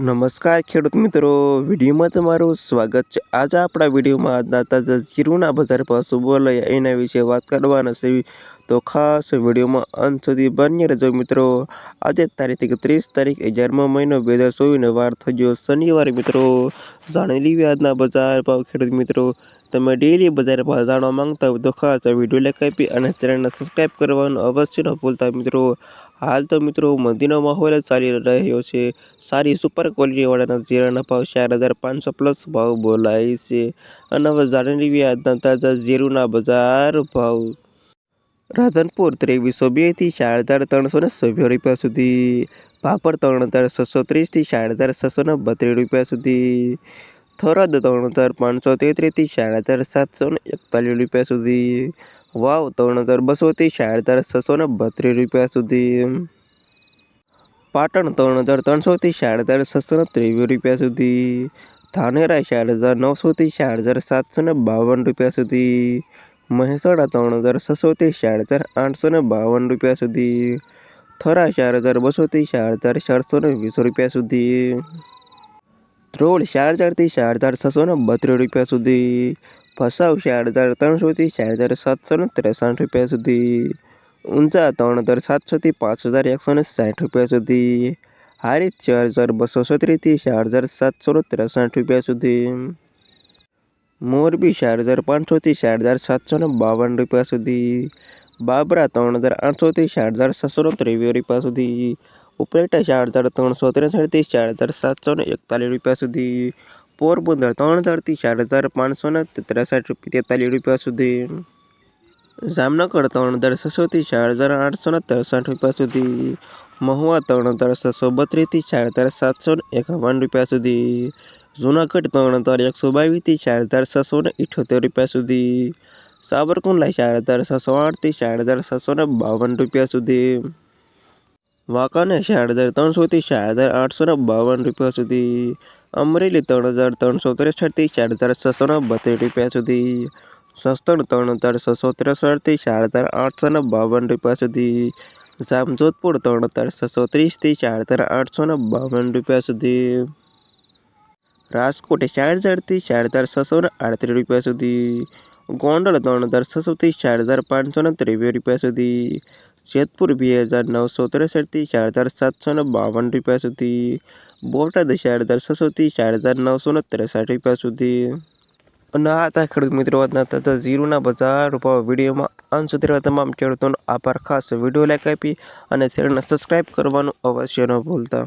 નમસ્કાર ખેડૂત મિત્રો, વિડીયોમાં તમારું સ્વાગત છે. આજે આપણા વિડીયોમાં આજના તાજા જીરુના બજાર પર શુભો લઈ એના વિશે વાત કરવાના છે. તો ખાસ વિડીયોમાં અંત સુધી બની રહેજો મિત્રો. આજે તારીખ ત્રીસ તારીખ અગિયારમો મહિનો બે હજાર ચોવીસને વાર થઈ ગયો શનિવારે મિત્રો. જાણી લેવી આજના બજાર ભાવ ખેડૂત મિત્રો. તમે ડેલી બજાર ભાવ જાણવા માંગતા હોય તો ખાસ વીડિયો લાઈક આપી અને ચેનલને સબસ્ક્રાઈબ કરવાનું અવશ્ય ન ભૂલતા મિત્રો. હાલ તો મિત્રો મંદીનો માહોલ જ ચાલી રહ્યો છે. સારી સુપર ક્વોલિટીવાળાના જીરાના ભાવ ચાર હજાર પાંચસો પ્લસ ભાવ બોલાય છે. અને હવે જાણી લેવી આજના તાજા જીરુના બજાર ભાવ. રાધનપુર ત્રેવીસો બેથી ચાર હજાર ત્રણસો ને સભ્યો રૂપિયા સુધી. પાપડ ત્રણ હજાર છસો ત્રીસથી ચાર હજાર છસો ને બત્રીસ રૂપિયા સુધી. થરાદ ત્રણ હજાર પાંચસો તેત્રીસથી ચાર હજાર સાતસો ને એકતાલીસ રૂપિયા સુધી. વાવ ત્રણ હજાર બસોથી ચાર હજાર છસો ને બત્રીસ રૂપિયા સુધી. પાટણ ત્રણ હજાર ત્રણસોથી ચાર હજાર છસો ને ત્રેવીસ રૂપિયા સુધી. ધાનેરા ચાર હજાર નવસોથી ચાર હજાર સાતસો ને બાવન રૂપિયા સુધી. મહેસાણા ત્રણ હજાર છસોથી ચાર આઠસો ને બાવન રૂપિયા સુધી. થરા ચાર હજાર બસોથી ચાર હજાર ચારસો ને વીસ રૂપિયા સુધી. ધ્રોળ ચાર હજારથી ચાર હજાર છસો ને બત્રીસ રૂપિયા સુધી. ભસાવ ચાર હજાર ત્રણસોથી ચાર હજાર સાતસો ને ત્રેસઠ રૂપિયા સુધી. ઊંચા ત્રણ હજાર સાતસોથી પાંચ હજાર એકસો ને સાઠ રૂપિયા સુધી. હારી ચાર હજાર બસો સત્રીસથી ચાર હજાર સાતસો ને ત્રેસઠ રૂપિયા સુધી. મોરબી ચાર હજાર પાંચસોથી ચાર હજાર સાતસો ને બાવન રૂપિયા સુધી. બાબરા ત્રણ હજાર આઠસોથી ચાર હજાર છસો ને ત્રેવીસ રૂપિયા સુધી. ઉપલેટા ચાર હજાર ત્રણસો ત્રેસઠથી ચાર હજાર સાતસો ને એકતાલીસ રૂપિયા સુધી. પોરબંદર ત્રણ હજારથી ચાર હજાર પાંચસો ને ત્રેસઠ તેતાલીસ રૂપિયા સુધી. જામનગર ત્રણ હજાર છસોથી ચાર હજાર આઠસો ને ત્રેસઠ રૂપિયા સુધી. મહુવા ત્રણ હજાર છસો બત્રીસથી ચાર હજાર સાતસો ને એકાવન રૂપિયા સુધી. જૂનાગઢ ત્રણ હજાર એકસો બાવીસથી ચાર હજાર છસો ને ઇઠોતેર રૂપિયા સુધી. સાબરકુંડલા ચાર હજાર છસો આઠથી ચાર હજાર છસો ને બાવન રૂપિયા સુધી. વાંકાને ચાર હજાર ત્રણસોથી ચાર હજાર આઠસો ને બાવન રૂપિયા સુધી. અમરેલી ત્રણ હજાર ત્રણસો ત્રેસઠથી ચાર હજાર છસો ને બત્રીસ રૂપિયા સુધી. સસ્તણ ત્રણ હજાર છસો ત્રેસઠથી ચાર હજાર આઠસો ને બાવન રૂપિયા સુધી. જામજોધપુર ત્રણ હજાર છસો ત્રીસથી ચાર હજાર આઠસો ને બાવન રૂપિયા સુધી. રાજકોટ ચાર હજારથી ચાર હજાર છસો ને આડત્રીસ રૂપિયા સુધી. ગોંડલ ત્રણ હજાર છસોથી ચાર હજાર પાંચસો ને ત્રેવીસ રૂપિયા સુધી. જેતપુર બે હજાર નવસો ત્રેસઠથી ચાર હજાર સાતસો ને બાવન રૂપિયા સુધી. બોટાદ ચાર હજાર છસોથી ચાર હજાર નવસો ને ત્રેસાઠ રૂપિયા સુધી. અને આ હતા ખેડૂત મિત્રો વાતના તથા ઝીરોના બજાર ભાવ વિડીયોમાં. અંત સુધી તમામ ખેડૂતોનો આભાર. ખાસ વીડિયો લાઈક આપી અને ચેનલને સબસ્ક્રાઈબ કરવાનું અવશ્ય ન ભૂલતા.